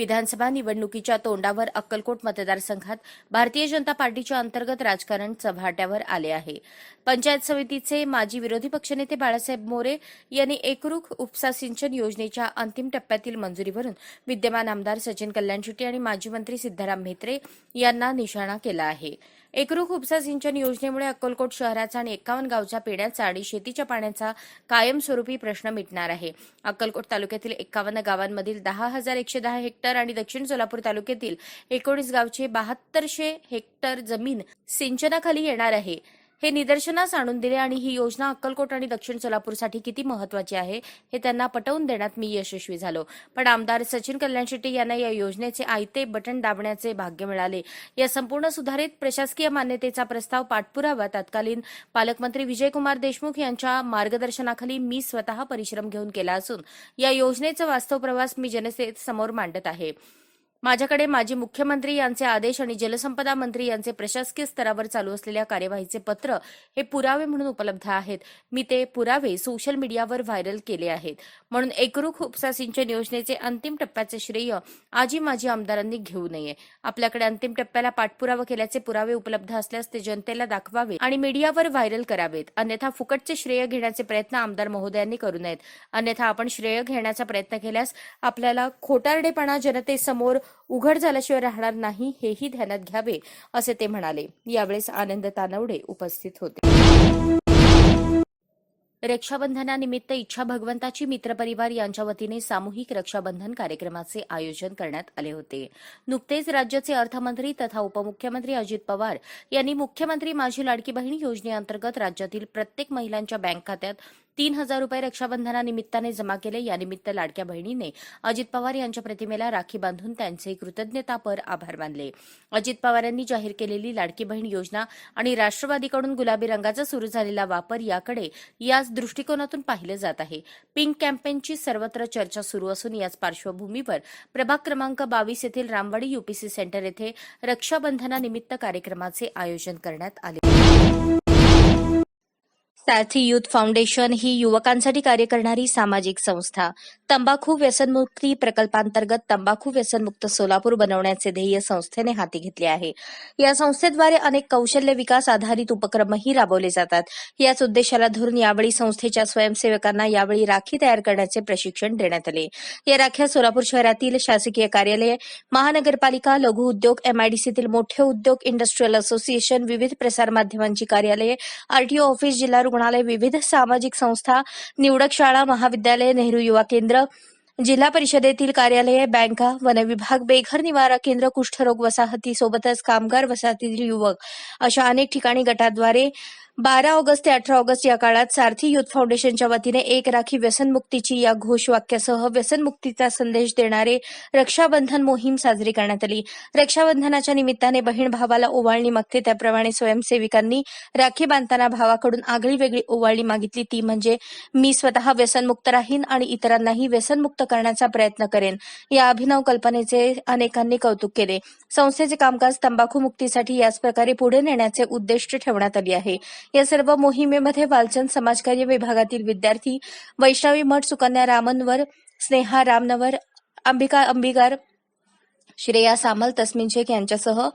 विधानसभा निवडणुकीच्या तोंडावर अक्कलकोट मतदारसंघात भारतीय जनता पार्टीच्या अंतर्गत राजकारण चव्हाट्यावर आले आहे. पंचायत समितीचे माजी विरोधी पक्षनेते बाळासाहेब मोरे यांनी एकरूख उपसा सिंचन योजनेच्या अंतिम टप्प्यातील मंजुरीवरून विद्यमान आमदार सचिन कल्याणशेट्टी आणि माजी मंत्री सिद्धाराम म्हेत्रे यांना निशाणा केला आहे. एकरूख उपसा सिंचन योजनेमुळे अक्कलकोट शहराचा आणि एकावन्न गावच्या पिण्याचा आणि शेतीच्या पाण्याचा कायमस्वरूपी प्रश्न मिटणार आहे. अक्कलकोट तालुक्यातील एकावन्न गावांमधील दहा हजार एकशे दहा हेक्टर आणि दक्षिण सोलापूर तालुक्यातील एकोणीस गावचे बहात्तरशे हेक्टर जमीन सिंचनाखाली येणार आहे. हे निदर्शनास आणून दिले आणि ही योजना अक्कलकोट आणि दक्षिण सोलापूरसाठी किती महत्वाची आहे हे त्यांना पटवून देण्यात मी यशस्वी झालो. पण आमदार सचिन कल्याण शेट्टी यांना या योजनेचे आयते बटन दाबण्याचे भाग्य मिळाले. या संपूर्ण सुधारित प्रशासकीय मान्यतेचा प्रस्ताव पाठपुरावा तत्कालीन पालकमंत्री विजयकुमार देशमुख यांच्या मार्गदर्शनाखाली मी स्वतः परिश्रम घेऊन केला असून या योजनेचा वास्तव प्रवास मी जनतेसमोर मांडत आहे. माझ्याकडे माजी मुख्यमंत्री यांचे आदेश आणि जलसंपदा मंत्री यांचे प्रशासकीय स्तरावर चालू असलेल्या कार्यवाहीचे पत्र हे पुरावे म्हणून उपलब्ध आहेत. मी ते पुरावे सोशल मीडियावर व्हायरल केले आहेत. म्हणून एकरूख उपसा सिंचन योजनेचे अंतिम टप्प्याचे श्रेय आजी माजी आमदारांनी घेऊ नये. आपल्याकडे अंतिम टप्प्याला पाठपुरावा केल्याचे पुरावे उपलब्ध असल्यास ते जनतेला दाखवावे आणि मीडियावर व्हायरल करावेत. अन्यथा फुकटचे श्रेय घेण्याचे प्रयत्न आमदार महोदयांनी करू नयेत. अन्यथा आपण श्रेय घेण्याचा प्रयत्न केल्यास आपल्याला खोटारडेपणा जनतेसमोर उघड झाल्याशिवाय राहणार नाही हेही ध्यानात घ्यावे असे ते म्हणाले. यावेळेस आनंद तानवडे उपस्थित होते. रक्षाबंधनानिमित्त इच्छा भगवंताची मित्रपरिवार यांच्या वतीने सामूहिक रक्षाबंधन कार्यक्रमाचे आयोजन करण्यात आले होते. नुकतेच राज्याचे अर्थमंत्री तथा उपमुख्यमंत्री अजित पवार यांनी मुख्यमंत्री माझी लाडकी बहीण योजनेअंतर्गत राज्यातील प्रत्येक महिलांच्या बँक खात्यात तीन हजार रुपये रक्षाबंधनानिमित्ताने जमा केले. यानिमित्त लाडक्या बहिणीने अजित पवार यांच्या प्रतिमेला राखी बांधून त्यांचे कृतज्ञतापर आभार मानले. अजित पवार यांनी जाहीर केलेली लाडकी बहीण योजना आणि राष्ट्रवादीकडून गुलाबी रंगाचा सुरू झालेला वापर याकडे याच दृष्टिकोनातून पाहिलं जात आहे. पिंक कॅम्पेनची सर्वत्र चर्चा सुरू असून याच पार्श्वभूमीवर प्रभाग क्रमांक बावीस येथील रामवाडी युपीसी सेंटर येथे रक्षाबंधनानिमित्त कार्यक्रमाचे आयोजन करण्यात आले. सारथी युथ फाउंडेशन ही युवकांसाठी कार्य करणारी सामाजिक संस्था. तंबाखू व्यसनमुक्ती प्रकल्पांतर्गत तंबाखू व्यसनमुक्त सोलापूर बनवण्याचे ध्येय संस्थेने हाती घेतले आहे. या संस्थेद्वारे अनेक कौशल्य विकास आधारित उपक्रमही राबवले जातात. याच उद्देशाला धरून यावेळी संस्थेच्या स्वयंसेवकांना यावेळी राखी तयार करण्याचे प्रशिक्षण देण्यात आले. या राख्या सोलापूर शहरातील शासकीय कार्यालय महानगरपालिका लघु उद्योग एमआयडीसीतील मोठे उद्योग इंडस्ट्रीयल असोसिएशन विविध प्रसारमाध्यमांची कार्यालये आरटीओ ऑफिस जिल्हा रुग्णालय विविध सामाजिक संस्था निवडक शाळा महाविद्यालय नेहरू युवा केंद्र जिल्हा परिषदेतील कार्यालये बँका वनविभाग बेघर निवारा केंद्र कुष्ठरोग वसाहती सोबतच कामगार वसाहतीतील युवक अशा अनेक ठिकाणी गटाद्वारे बारा ऑगस्ट ते अठरा ऑगस्ट या काळात सारथी युथ फाउंडेशनच्या वतीने एक राखी व्यसनमुक्तीची या घोषवाक्यासह व्यसनमुक्तीचा संदेश देणारे रक्षाबंधन मोहीम साजरी करण्यात आली. रक्षाबंधनाच्या निमित्ताने बहीण भावाला ओवाळणी मागते. त्याप्रमाणे स्वयंसेविकांनी राखी बांधताना भावाकडून आगळी वेगळी ओवाळणी मागितली. ती म्हणजे मी स्वतः व्यसनमुक्त राहीन आणि इतरांनाही व्यसनमुक्त करण्याचा प्रयत्न करेन. या अभिनव कल्पनेचे अनेकांनी कौतुक केले. संस्थेचे कामकाज तंबाखू मुक्तीसाठी याच प्रकारे पुढे नेण्याचे उद्दिष्ट ठेवण्यात आले आहे. या सर्व मोहिमेमध्ये वालचंद समाजकार्य विभागातील विद्यार्थी वैष्णवी मठ सुकन्या रामनवर स्नेहा रामनवर अंबिका अंबिकार श्रेया सामल तस्मिन शेख यांच्यासह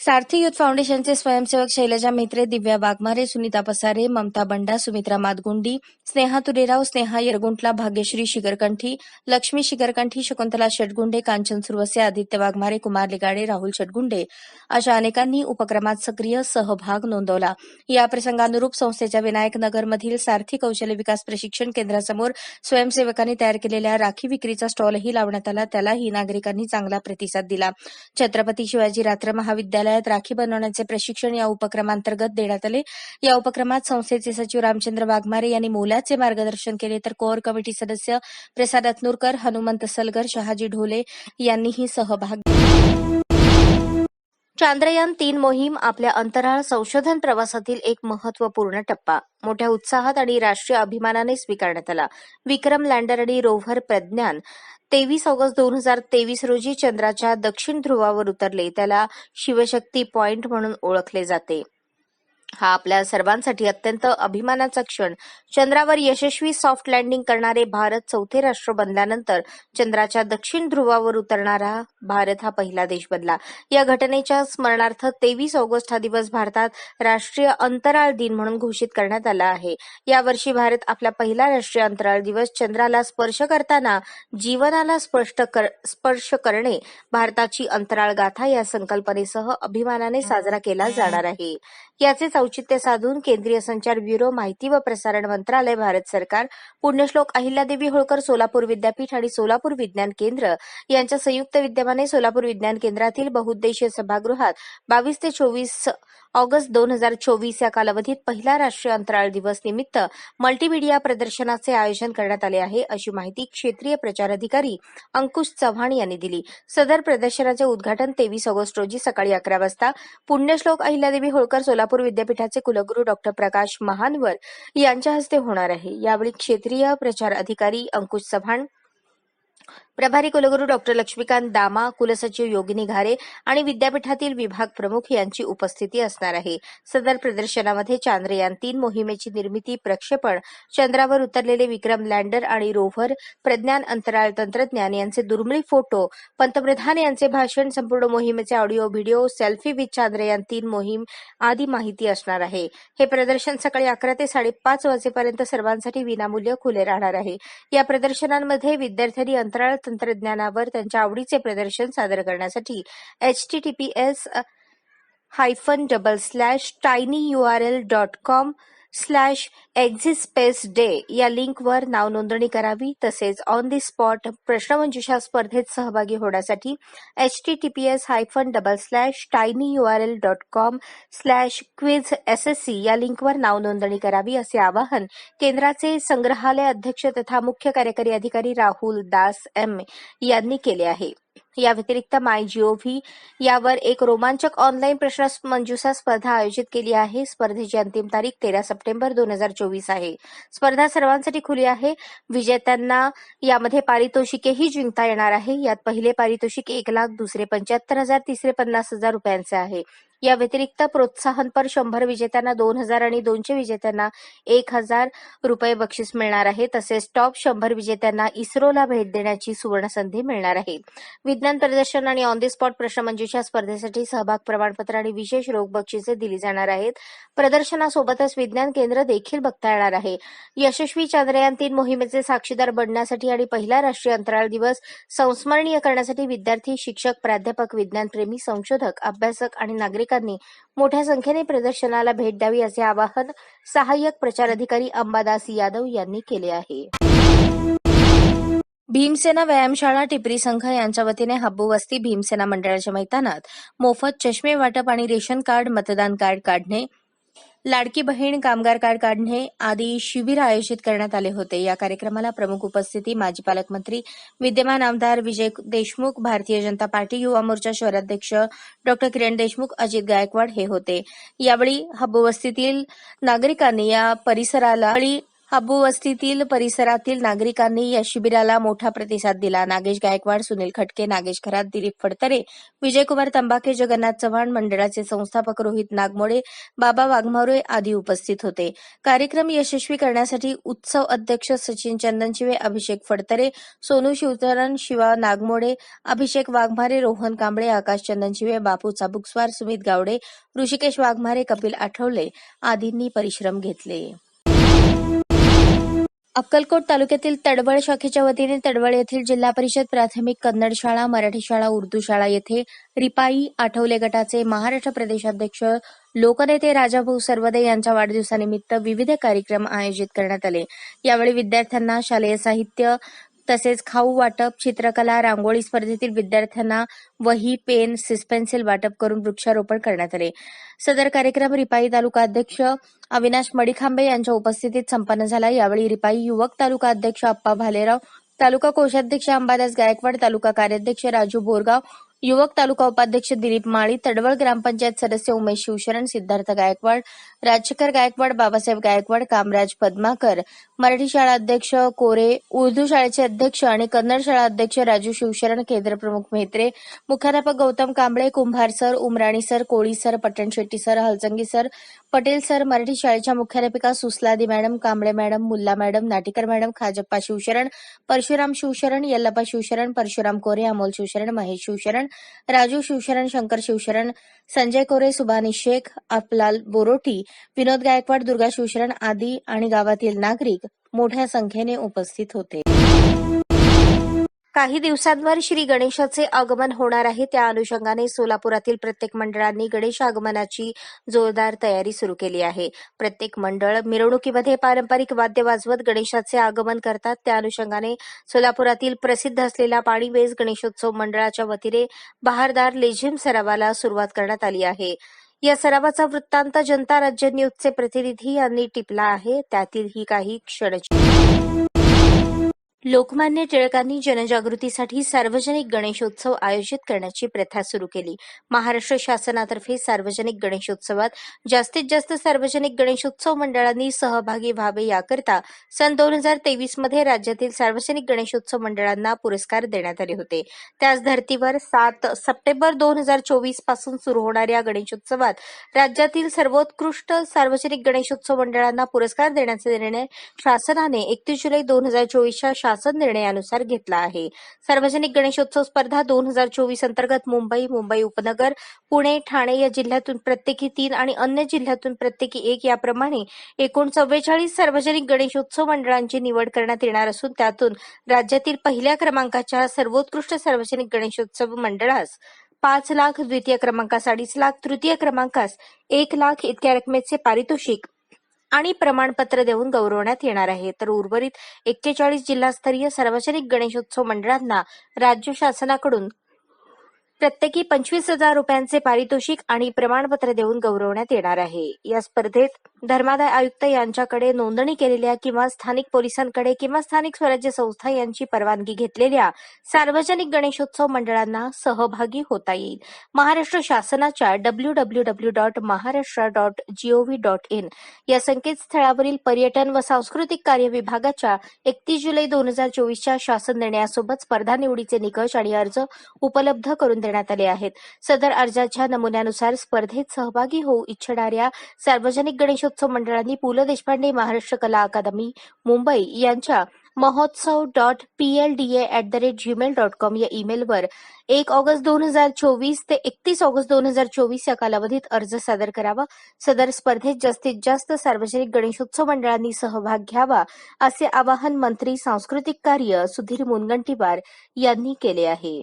सारथी युथ फाउंडेशनचे स्वयंसेवक शैलजा मेत्रे दिव्या वाघमारे सुनीता पसारे ममता बंडा सुमित्रा मातगुंडी स्नेहा तुरेराव स्नेहा येरगुंटला भाग्यश्री शिगरकंठी लक्ष्मी शिगरकंठी शकुंतला शेटगुंडे कांचन सुरवसे आदित्य वाघमारे कुमार लिगाडे राहुल शेटगुंडे अशा अनेकांनी उपक्रमात सक्रिय सहभाग नोंदवला. या प्रसंगानुरूप संस्थेच्या विनायक नगरमधील सारथी कौशल्य विकास प्रशिक्षण केंद्रासमोर स्वयंसेवकांनी तयार केलेल्या राखी विक्रीचा स्टॉलही लावण्यात आला. त्यालाही नागरिकांनी चांगला प्रतिसाद दिला. छत्रपती शिवाजी रात्र महाविद्यालय महाविद्यालयात राखी बनवण्याचे प्रशिक्षण या उपक्रमांतर्गत देण्यात आले. या उपक्रमात संस्थेचे सचिव रामचंद्र वाघमारे यांनी मोलाचे मार्गदर्शन केले. तर कोअर कमिटी सदस्य प्रसाद अतनूरकर हनुमंत सलगर शहाजी ढोले यांनीही सहभाग चांद्रयान तीन मोहीम आपल्या अंतराळ संशोधन प्रवासातील एक महत्त्वपूर्ण टप्पा. मोठ्या उत्साहात आणि राष्ट्रीय अभिमानाने स्वीकारण्यात आला. विक्रम लँडर आणि रोव्हर प्रज्ञान तेवीस ऑगस्ट दोन हजार तेवीस रोजी चंद्राच्या दक्षिण ध्रुवावर उतरले. त्याला शिवशक्ती पॉइंट म्हणून ओळखले जाते. हा आपल्या सर्वांसाठी अत्यंत अभिमानाचा क्षण. चंद्रावर यशस्वी सॉफ्ट लँडिंग करणारे भारत चौथे राष्ट्र बनल्यानंतर चंद्राच्या दक्षिण ध्रुवावर उतरणारा भारत हा पहिला देश बनला. या घटनेच्या स्मरणार्थ तेवीस ऑगस्ट हा दिवस भारतात राष्ट्रीय अंतराळ दिन म्हणून घोषित करण्यात आला आहे. यावर्षी भारत आपला पहिला राष्ट्रीय अंतराळ दिवस चंद्राला स्पर्श करताना जीवनाला स्पष्ट कर, स्पर्श करणे भारताची अंतराळ गाथा या संकल्पनेसह अभिमानाने साजरा केला जाणार आहे. याचेच औचित्य साधून केंद्रीय संचार ब्युरो माहिती व प्रसारण मंत्रालय भारत सरकार पुण्यश्लोक अहिल्यादेवी होळकर सोलापूर विद्यापीठ आणि सोलापूर विज्ञान केंद्र यांच्या संयुक्त विद्यमाने सोलापूर विज्ञान केंद्रातील बहुउद्देशीय सभागृहात बावीस ते चोवीस ऑगस्ट दोन हजार चोवीस या कालावधीत पहिला राष्ट्रीय अंतराळ दिवस निमित्त मल्टीमीडिया प्रदर्शनाचे आयोजन करण्यात आले आहे अशी माहिती क्षेत्रीय प्रचार अधिकारी अंकुश चव्हाण यांनी दिली. सदर प्रदर्शनाचे उद्घाटन तेवीस ऑगस्ट रोजी सकाळी अकरा वाजता पुण्यश्लोक अहिल्यादेवी होळकर सोलापूर विद्यापीठाचे कुलगुरू डॉक्टर प्रकाश महानवर यांच्या हस्ते होणार आहे. यावेळी क्षेत्रीय प्रचार अधिकारी अंकुश चव्हाण प्रभारी कुलगुरू डॉक्टर लक्ष्मीकांत दामा कुलसचिव योगिनी घारे आणि विद्यापीठातील विभाग प्रमुख यांची उपस्थिती असणार आहे. सदर प्रदर्शनामध्ये चांद्रयान तीन मोहिमेची निर्मिती प्रक्षेपण चंद्रावर उतरलेले विक्रम लँडर आणि रोव्हर प्रज्ञान अंतराळ तंत्रज्ञान यांचे दुर्मिळ फोटो पंतप्रधान यांचे भाषण संपूर्ण मोहिमेचे audio video selfie with Chandrayaan तीन मोहीम आदी माहिती असणार आहे. हे प्रदर्शन सकाळी अकरा ते साडेपाच वाजेपर्यंत सर्वांसाठी विनामूल्य खुले राहणार आहे. या प्रदर्शनांमध्ये विद्यार्थ्यांनी अंतराळ तंत्रज्ञानावर त्यांच्या आवडीचे प्रदर्शन सादर करण्यासाठी H T T P S hyphen double slash tiny U R L dot com slash exit space day या लिंकवर नाव नोंदणी करावी तसेच ऑन दी स्पॉट प्रश्नमंजुषा स्पर्धेत सहभागी होण्यासाठी H T T P S hyphen double slash tiny U R L dot com slash quiz S S C या लिंकवर नाव नोंदणी करावी असे आवाहन केंद्राचे संग्रहालय अध्यक्ष तथा मुख्य कार्यकारी अधिकारी राहुल दास एम यांनी केले आहे. या व्यतिरिक्त माय जीओव्ही यावर एक रोमांचक ऑनलाईन प्रश्न मंजुषा स्पर्धा आयोजित केली आहे. स्पर्धेची अंतिम तारीख तेरा सप्टेंबर दोन हजार चोवीस आहे. स्पर्धा सर्वांसाठी खुली आहे. विजेत्यांना यामध्ये पारितोषिकेही जिंकता येणार आहे. यात पहिले पारितोषिक एक लाख दुसरे पंच्याहत्तर हजार तिसरे पन्नास हजार रुपयांचे आहे. या व्यतिरिक्त प्रोत्साहनपर शंभर विजेत्यांना दोन हजार आणि दोनशे विजेत्यांना एक हजार रुपये बक्षीस मिळणार आहे. तसेच टॉप शंभर विजेत्यांना इस्रोला भेट देण्याची सुवर्णसंधी मिळणार आहे. विज्ञान प्रदर्शन आणि ऑन द स्पॉट प्रश्नमंजुषा स्पर्धेसाठी सहभाग प्रमाणपत्र आणि विशेष रोख बक्षिसे दिली जाणार आहेत. प्रदर्शनासोबतच विज्ञान केंद्र देखील बघता येणार आहे. यशस्वी चांद्रयान तीन मोहिमेचे साक्षीदार बनण्यासाठी आणि पहिला राष्ट्रीय अंतराळ दिवस संस्मरणीय करण्यासाठी विद्यार्थी शिक्षक प्राध्यापक विज्ञानप्रेमी संशोधक अभ्यासक आणि नागरिक नागरिकांनी मोठ्या संख्येने प्रदर्शनाला भेट द्यावी असे आवाहन सहाय्यक प्रचार अधिकारी अंबादास यादव यांनी केले आहे. भीमसेना व्यायामशाळा टिपरी संघ यांच्या वतीने हब्बू वस्ती भीमसेना मंडळाच्या मैदानात मोफत चष्मे वाटप आणि रेशन कार्ड मतदान कार्ड काढणे लाडकी बहीण कामगार कार्ड काढणे आदी शिबिर आयोजित करण्यात आले होते. या कार्यक्रमाला प्रमुख उपस्थिती माजी पालकमंत्री विद्यमान आमदार विजय देशमुख भारतीय जनता पार्टी युवा मोर्चा शहराध्यक्ष डॉक्टर किरण देशमुख अजित गायकवाड हे होते. यावेळी हब्बवस्तीतील नागरिकांनी या परिसराला यावेळी हब्बू वस्तीतील परिसरातील नागरिकांनी या शिबिराला मोठा प्रतिसाद दिला. नागेश गायकवाड सुनील खटके नागेश खरात दिलीप फडतरे विजयकुमार तंबाखे जगन्नाथ चव्हाण मंडळाचे संस्थापक रोहित नागमोडे बाबा वाघमारे आदी उपस्थित होते. कार्यक्रम यशस्वी करण्यासाठी उत्सव अध्यक्ष सचिन चंदनशिवे अभिषेक फडतरे सोनू शिवचरण शिवा नागमोडे अभिषेक वाघमारे रोहन कांबळे आकाश चंदनशिवे बापू चाबुकस्वार सुमित गावडे ऋषिकेश वाघमारे कपिल आठवले आदींनी परिश्रम घेतले. अक्कलकोट तालुक्यातील तडवळ शाखेच्या वतीने तडवळ येथील जिल्हा परिषद प्राथमिक कन्नड शाळा मराठी शाळा उर्दू शाळा येथे रिपाई आठवले गटाचे महाराष्ट्र प्रदेशाध्यक्ष लोकनेते राजाभाऊ सर्वदे यांच्या वाढदिवसानिमित्त विविध कार्यक्रम आयोजित करण्यात आले. यावेळी विद्यार्थ्यांना शालेय साहित्य तसेच खाऊ वाटप चित्रकला रांगोळी स्पर्धेतील विद्यार्थ्यांना वही पेन सिस्पेन्सिल वाटप करून वृक्षारोपण करण्यात आले. सदर कार्यक्रम रिपाई तालुका अध्यक्ष अविनाश मडिखांबे यांच्या उपस्थितीत संपन्न झाला. यावेळी रिपाई युवक तालुका अध्यक्ष अप्पा भालेराव तालुका कोषाध्यक्ष अंबादास गायकवाड तालुका कार्याध्यक्ष राजू बोरगाव युवक तालुका उपाध्यक्ष दिलीप माळी तडवळ ग्रामपंचायत सदस्य उमेश शिवशरण सिद्धार्थ गायकवाड राजशेखर गायकवाड बाबासाहेब गायकवाड कामराज पद्माकर मराठी शाळा अध्यक्ष कोरे उर्दू शाळेचे अध्यक्ष आणि कन्नड शाळा अध्यक्ष राजू शिवशरण केंद्र प्रमुख म्हेत्रे मुख्याध्यापक Gautam Kamble Kumbhar sir Umrani sir Koli sir Pattanshetti sir Halchangi sir Patel sir Marathi शाळेच्या मुख्याध्यापिका Susladi madam Kamble madam Mulla madam Natikar madam Khajappa Shivsharan Parshuram Shivsharan Yallappa Shivsharan Parshuram Kore Amol Shivsharan Mahesh Shivsharan Raju Shivsharan Shankar Shivsharan Sanjay Kore Subhani Shaikh Aplal Boroti Vinod Gaikwad Durga Shivsharan आदी आणि गावातील नागरिक मोठ्या संख्येने उपस्थित होते. काही दिवसांवर श्री गणेशाचे आगमन होणार आहे. त्या अनुषंगाने सोलापुरातील प्रत्येक मंडळांनी गणेश आगमनाची जोरदार तयारी सुरू केली आहे. प्रत्येक मंडळ मिरवणुकीमध्ये पारंपरिक वाद्य वाजवत गणेशाचे आगमन करतात. त्या अनुषंगाने सोलापुरातील प्रसिद्ध असलेला पाणीवेज गणेशोत्सव मंडळाच्या वतीने बहारदार लेझिम सरावाला सुरुवात करण्यात आली आहे. या सरावाचा वृत्तांत जनता राज्य न्यूजचे प्रतिनिधी यांनी टिपला आहे. त्यातील ही काही क्षणची लोकमान्य टिळकांनी जनजागृतीसाठी सार्वजनिक गणेशोत्सव आयोजित करण्याची प्रथा सुरू केली. महाराष्ट्र शासनातर्फे सार्वजनिक गणेशोत्सवात जास्तीत जास्त सार्वजनिक गणेशोत्सव मंडळांनी सहभागी व्हावे याकरता सन दोन हजार तेवीसमध्ये राज्यातील सार्वजनिक गणेशोत्सव मंडळांना पुरस्कार देण्यात आले होते. त्याच धर्तीवर सात सप्टेंबर दोन हजार चोवीसपासून सुरू होणाऱ्या गणेशोत्सवात राज्यातील सर्वोत्कृष्ट सार्वजनिक गणेशोत्सव मंडळांना पुरस्कार देण्याचा निर्णय शासनाने एकतीस जुलै दोन हजार चोवीसच्या शासन निर्णयानुसार घेतला आहे. सार्वजनिक गणेशोत्सव स्पर्धा दोन हजार चोवीस अंतर्गत मुंबई मुंबई उपनगर पुणे ठाणे या जिल्ह्यातून प्रत्येकी तीन आणि अन्य जिल्ह्यातून प्रत्येकी एक याप्रमाणे एकूण चव्वेचाळीस सार्वजनिक गणेशोत्सव मंडळांची निवड करण्यात येणार असून त्यातून राज्यातील पहिल्या क्रमांकाच्या सर्वोत्कृष्ट सार्वजनिक गणेशोत्सव मंडळास पाच लाख द्वितीय क्रमांकास अडीच लाख तृतीय क्रमांकास एक लाख इतक्या रकमेचे पारितोषिक आणि प्रमाणपत्र देऊन गौरवण्यात येणार आहे. तर उर्वरित एक्केचाळीस जिल्हास्तरीय सार्वजनिक गणेशोत्सव मंडळांना राज्य शासनाकडून प्रत्येकी पंचवीस हजार रुपयांचे पारितोषिक आणि प्रमाणपत्र देऊन गौरवण्यात येणार आहे. या स्पर्धेत धर्मादाय आयुक्त यांच्याकडे नोंदणी केलेल्या किंवा स्थानिक पोलिसांकडे किंवा स्थानिक स्वराज्य संस्था यांची परवानगी घेतलेल्या सार्वजनिक गणेशोत्सव मंडळांना सहभागी होता येईल. महाराष्ट्र शासनाच्या W W W dot Maharashtra dot G O V dot in या संकेतस्थळावरील पर्यटन व सांस्कृतिक कार्य विभागाच्या एकतीस जुलै दोन हजार चोवीसच्या शासन निर्णयासोबत स्पर्धा निवडीचे निकष आणि अर्ज उपलब्ध करून देण्यात आले आहेत. सदर अर्जाच्या नमुन्यानुसार स्पर्धेत सहभागी होऊ इच्छिणाऱ्या सार्वजनिक गणेश गणेशोत्सव मंडळांनी पु ल देशपांडे महाराष्ट्र कला अकादमी मुंबई यांच्या महोत्सव dot PLDA at the rate Gmail dot com या ईमेलवर एक ऑगस्ट दोन हजार चोवीस ते एकतीस ऑगस्ट दोन हजार चोवीस या कालावधीत अर्ज सादर करावा. सदर स्पर्धेत जास्तीत जास्त सार्वजनिक गणेशोत्सव मंडळांनी सहभाग घ्यावा असे आवाहन मंत्री सांस्कृतिक कार्य सुधीर मुनगंटीवार यांनी केले आहे.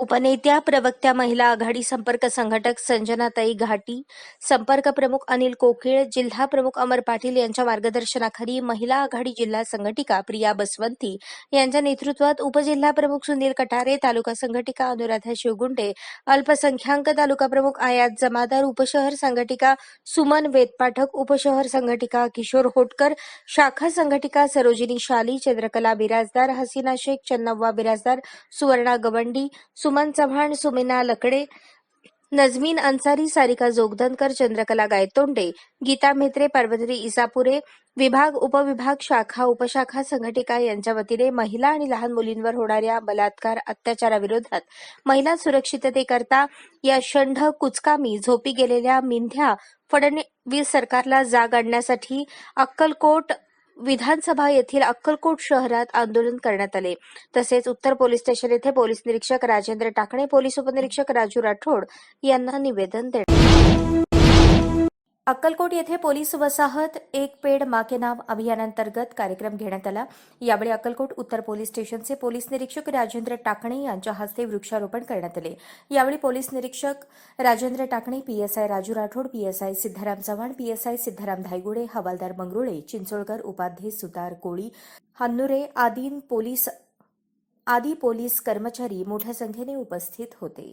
उपनेत्या प्रवक्त्या महिला आघाडी संपर्क संघटक संजनाताई घाटी संपर्क प्रमुख अनिल कोकिळ जिल्हा प्रमुख अमर पाटील यांच्या मार्गदर्शनाखाली महिला आघाडी जिल्हा संघटिका प्रिया बसवंती यांच्या नेतृत्वात उपजिल्हा प्रमुख सुनील कटारे तालुका संघटिका अनुराधा शिवगुंडे अल्पसंख्याक तालुका प्रमुख आयात जमादार उपशहर संघटिका सुमन वेदपाठक उपशहर संघटिका किशोर होटकर शाखा संघटिका सरोजिनी शाली चंद्रकला बिराजदार हसीना शेख चन्नव्वा बिराजदार सुवर्णा गवंडी सुमन चव्हाण सुमिना लकडे नजमीन अन्सारी सारिका जोगदनकर चंद्रकला गायतोंडे गीता म्हेत्रे पार्वती इसापुरे विभाग उपविभाग शाखा उपशाखा संघटिका यांच्या वतीने महिला आणि लहान मुलींवर होणाऱ्या बलात्कार अत्याचाराविरोधात महिला सुरक्षिततेकरता या षंढ कुचकामी झोपी गेलेल्या मिंध्या फडणवीस सरकारला जाग आणण्यासाठी अक्कलकोट विधानसभा येथील अक्कलकोट शहरात आंदोलन करण्यात आले. तसेच उत्तर पोलीस स्टेशन येथे पोलीस निरीक्षक राजेंद्र टाकणे पोलीस उपनिरीक्षक राजू राठोड यांना निवेदन देण्यात अक्कलकोट येथे पोलीस वसाहत एक पेड माके नाव अभियानांतर्गत कार्यक्रम घेण्यात आला. यावेळी अक्कलकोट उत्तर पोलीस स्टेशनचे पोलीस निरीक्षक राजेंद्र टाकणे यांच्या हस्ते वृक्षारोपण करण्यात आले. यावेळी पोलीस निरीक्षक Rajendra Takne PSI Raju Rathod PSI Siddharam Chavan PSI Siddharam Dhaygude हवालदार मंगरुळे चिंचोळकर उपाध्ये सुतार कोळी हन्नुरे आदी पोलीस आदी पोलीस कर्मचारी मोठ्या संख्येने उपस्थित होते.